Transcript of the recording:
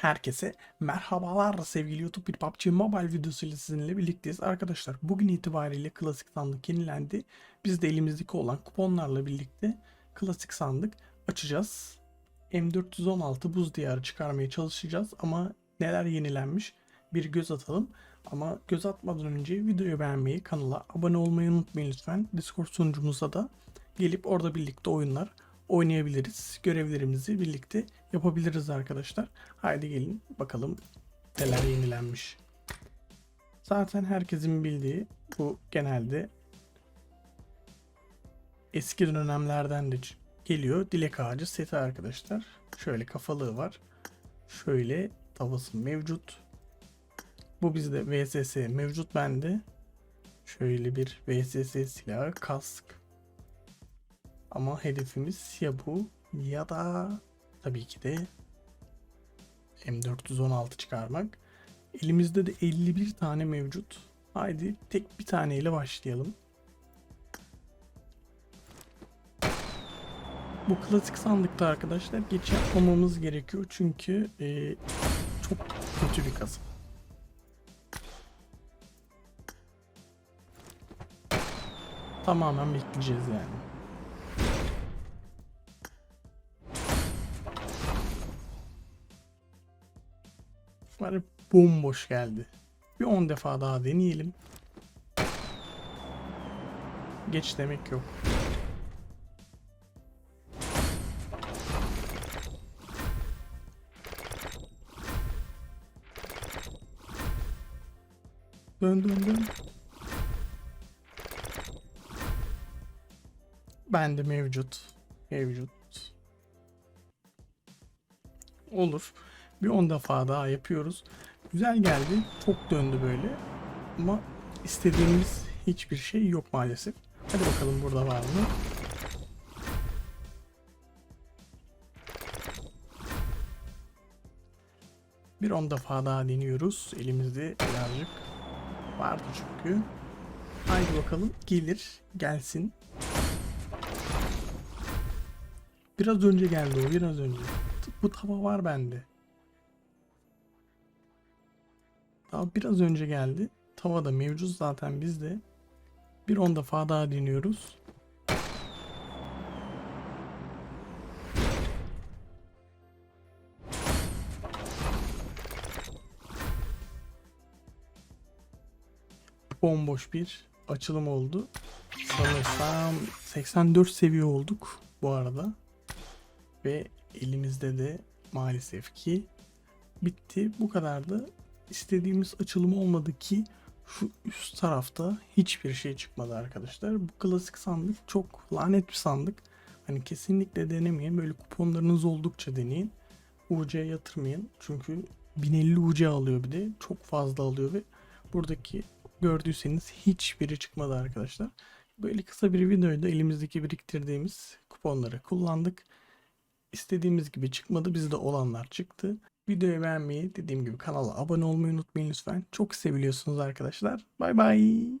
Herkese merhabalar sevgili YouTube bir PUBG Mobile videosuyla sizinle birlikteyiz. Arkadaşlar bugün itibariyle klasik sandık yenilendi. Biz de elimizdeki olan kuponlarla birlikte klasik sandık açacağız. M416 buz diyarı çıkarmaya çalışacağız ama neler yenilenmiş bir göz atalım. Ama göz atmadan önce videoyu beğenmeyi, kanala abone olmayı unutmayın lütfen. Discord sunucumuza da gelip orada birlikte oyunlar oynayabiliriz. Görevlerimizi birlikte yapabiliriz arkadaşlar. Haydi gelin bakalım neler yenilenmiş. Zaten herkesin bildiği bu genelde eski dönemlerden de geliyor. Dilek ağacı seti arkadaşlar. Şöyle kafalığı var. Şöyle tavası mevcut. Bu bizde VSS mevcut bende. Şöyle bir VSS silahı kask. Ama hedefimiz ya bu ya da tabii ki de M416 çıkarmak. Elimizde de 51 tane mevcut. Haydi tek bir taneyle başlayalım. Bu klasik sandıkta arkadaşlar geç yapmamamız gerekiyor çünkü e, çok kötü bir kasa. Tamamen bekleyeceğiz yani. Var bomboş geldi. Bir 10 defa daha deneyelim. Geç demek yok. Dön dön dön. Bende mevcut. Mevcut. Olur. Bir 10 defa daha yapıyoruz. Güzel geldi. Çok döndü böyle. Ama istediğimiz hiçbir şey yok maalesef. Hadi bakalım burada var mı? Bir 10 defa daha deniyoruz. Elimizde birazcık vardı çünkü. Haydi bakalım gelir gelsin. Biraz önce geldi o biraz önce. Bu tava var bende. Daha biraz önce geldi. Tava da mevcut zaten bizde. Bir 10 defa daha deniyoruz. Bomboş bir açılım oldu. Sanırsam 84 seviye olduk bu arada. Ve elimizde de maalesef ki bitti. Bu kadardı. İstediğimiz açılım olmadı ki şu üst tarafta hiçbir şey çıkmadı arkadaşlar. Bu klasik sandık çok lanet bir sandık. Hani kesinlikle denemeyin. Böyle kuponlarınız oldukça deneyin. UC'ye yatırmayın. Çünkü 1050 UC alıyor bir de. Çok fazla alıyor ve buradaki gördüyseniz hiçbiri çıkmadı arkadaşlar. Böyle kısa bir videoyda elimizdeki biriktirdiğimiz kuponları kullandık. İstediğimiz gibi çıkmadı. Bizde olanlar çıktı. Videoyu beğenmeyi, dediğim gibi kanala abone olmayı unutmayın lütfen. Çok seviliyorsunuz arkadaşlar. Bay bay.